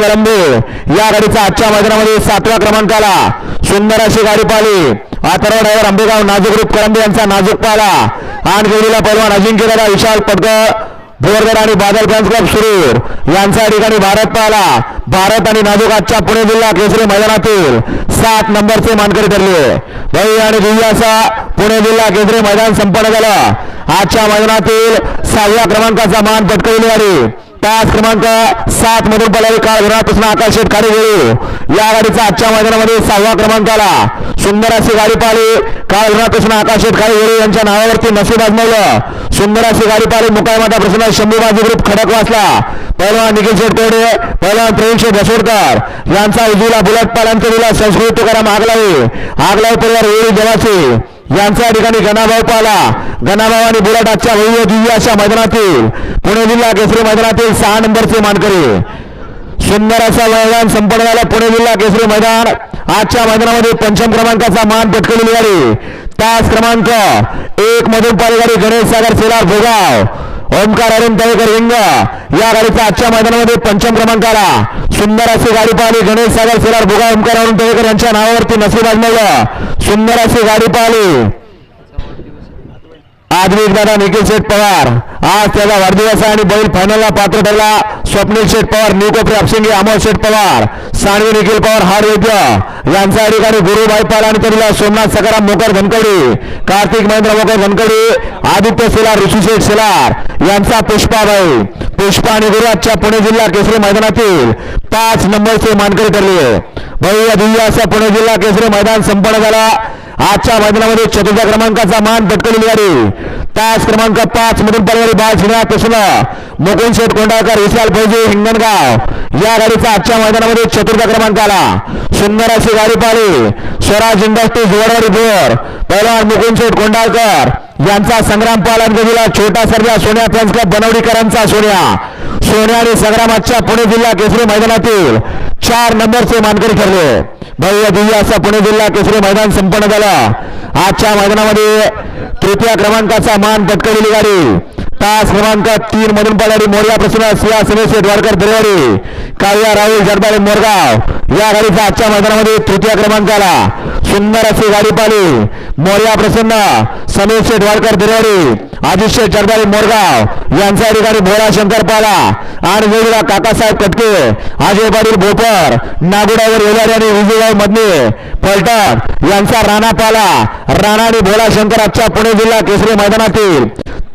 करंबे. या गाडीचा आजच्या मैदानामध्ये सातव्या क्रमांकाला सुंदर अशी गाडी पाहिली. अथर्व ड्रायव्हर आंबेगाव नाजूक रूप करंबे यांचा नाजूक पाहिला आठ गेलेला पैलवान अजिंक्य दादा विशाल पडकर बोरगड आणि बादल फॅन्स क्लब सुरूर. यांच्या ठिकाणी भारत पाहिला. भारत आणि नाजूक आजच्या पुणे जिल्हा केसरी मैदानातील सात नंबरचे मानकरी ठरले. भाई आणि दिव्य पुणे जिल्हा केसरी मैदान संपन्न झालं. आजच्या मैदानातील सहाव्या क्रमांकाचा मान पटकवली गाडी. पाच क्रमांक सात मधून पलावी काळ घरापासून आकाश शेठ खाली गेलो. या गाडीचा आजच्या मैदानामध्ये सहाव्या क्रमांकाला सुंदर अशी गाडी पाहिली. काळ घरापासून आकाश शेठ खाली यांच्या नावावरती नशीब आजमावलं. सुंदर अशी गाडी पाहिली. मुकायमाता प्रसन्न शंभूबाजी ग्रुप खडक वाचला. पहिलवान निखिल शेठ कोडे पहिलवान प्रवीण शेठ घसोडकर. यांचा उजूला बुलट पालांचा दिला. संस्कृत तुकाराम आगलावे. आगलावे परिवार वेळी जवाची यांच्या ठिकाणी गणाभाऊ पाला. गणाभाऊ आणि बुलट आजच्या भव्य दिव्य अशा मैदानातील पुणे जिल्हा केसरी मैदानातील सहा नंबरचे मानकरी. सुंदर असा मैदान संपन्न झाला पुणे जिल्हा केसरी मैदान. आजच्या मैदानामध्ये पंचम क्रमांकाचा मान पटकवलेली गाडी तास क्रमांक एक मधून पालगाडी गणेश सागर सेलार भोगाव ओमकार अरुण तळेकर हिंग. या गाडीचा आजच्या मैदानामध्ये पंचम क्रमांकाला. सुंदर अशी गाडी पाहिली गणेश सागर सेलार भोगाव ओमकार अरुण तळेकर यांच्या नावावरती नसीब आजमावलं. सुंदर अशी गाडी पाहिली. आधुनिक दादा निखिल शेठ पवार. आज त्याचा वाढदिवस आहे आणि बैल फायनलला पात्र ठरला. स्वप्नील शेठ पवार निकोपी अपसिंगी अमोल शेठ पवार. सानवी निखिल पवार हार वैद्य यांच्या ठिकाणी गुरुभाई भाईपाल आणि त्यांना सोमनाथ सकाराम मोकर धनकडी. कार्तिक महेंद्र मोकर धनकडी. आदित्य शेलार ऋषी शेठ सेलार यांचा पुष्पाबाई पुष्पा आणि गुरुआजच्या पुणे जिल्हा केसरी मैदानातील पाच नंबरचे मानकरी ठरले भव्य दिव्य असा पुणे जिल्हा केसरी मैदान संपन्न झाला. आजच्या मैदानामध्ये चतुर्थ क्रमांकाचा मान पटकवलेली गाडी तास क्रमांक पाच मधून परवारी बाळ श्रीनाथ कृष्ण मुकुंद शेठ कोंडाळकर विशाल फौजी हिंगणगाव. या गाडीचा आजच्या मैदानामध्ये चतुर्थ क्रमांकाला सुंदर अशी गाडी पाहिली. स्वराज इंडस्ट्रीज वडवाडी बोर पहिला मुकुंद शेठ कोंडाळकर. यांचा संग्राम पालन दिला छोटा सर्जा सोन्या फॅन्स क्लब बनवडीकरांचा सोन्या. सोन्या आणि संग्रामाच्या पुणे जिल्हा केसरी मैदानातील चार नंबरचे मानकरी ठरले. भव्य दिव्य असा पुणे जिल्हा केसरी मैदान संपन्न झालं. आजच्या मैदानामध्ये तृतीय क्रमांकाचा मान पटकवलेली गाडी. तास क्रमांक तीन मधून पडणारी मोर्या प्रसन्न सिया सनेश द्वारकर दरवारी काव्या राहुल जडबाळे मोरगाव. या गाडीचा आजच्या मैदानामध्ये तृतीय क्रमांकाला सुंदर अशी गाडी पाली मोर्या प्रसन्न सनेश द्वारकर दरवारी आदित्य चरदारी मोरगाव यांचा अधिकारी भोळा शंकर पाला आणि वेगळा काकासाहेब कटके अजय पाटील भोपर नागुडावर येणारे आणि विजयगाव मधने पलटण यांचा राणा पाला राणा आणि भोळा शंकर आजच्या पुणे जिल्हा केसरी मैदानातील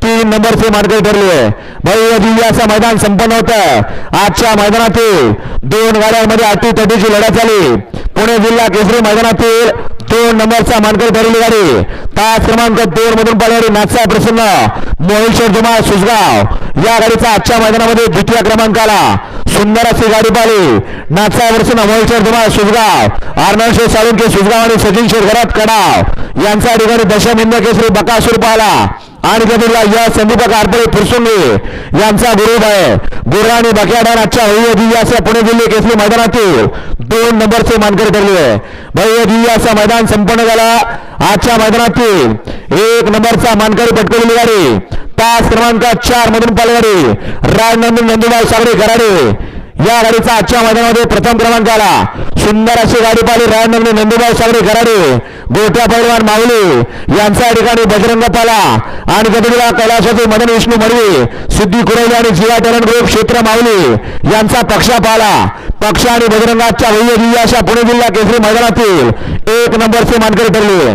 तीन नंबरचे मार्ग ठरले. भव्य मैदान संपन्न होतं. आजच्या मैदानातील दोन गाड्यांमध्ये अटी तटीची लढत झाली. पुणे जिल्हा केसरी मैदानातील दोन नंबरचा मानकरी ठरली गाडी. पाच क्रमांक दोन मधून पालवाडी नाचा प्रसन्न. मोहेश्वर धुमा सुसगाव या गाडीचा आजच्या मैदानामध्ये द्वितीय क्रमांकाला सुंदर अशी गाडी पाळली नाचा प्रसन्न मोहेश्वर धुमा सुसगाव आर्नल्ड साळुंके सुसगाव आणि सचिन शेरघरात कडाव. यांचा ठिकाणी दशम हिंद केसरी बकासूर पाहिला. आणि कधीला या संदीप कारपळे फुरसुंगे यांचा गुरु आहे. गुरु आणि बक्याडान आजच्या भव्य दिव्य पुणे जिल्हे केसली मैदानातील दोन नंबरचे मानकरी ठरले भव्य दिव्य मैदान संपन्न झाला. आजच्या मैदानातील एक नंबरचा मानकरी पटकवलेली गाडी. तास क्रमांक चार मधून पालगाडी राजनंदन नंदुबाई सागरे गराडे या गाडीचा आजच्या मैदानामध्ये प्रथम क्रमांकाला सुंदर अशी गाडी पाहिली. रायनंदी नंदुबाई सागरे गराडे गोट्या पैलवान माऊली यांच्या ठिकाणी बजरंग पाला आणि गदडीला कैलाशाचे मदन विष्णू मडवी सिद्धी कुरवले आणि जिया टरण ग्रुप क्षेत्र माऊली यांचा पक्षा पाला पक्ष आणि बजरंगाच्या भव्य अशा पुणे जिल्हा केसरी मैदानातील एक नंबरचे मानकरी ठरले.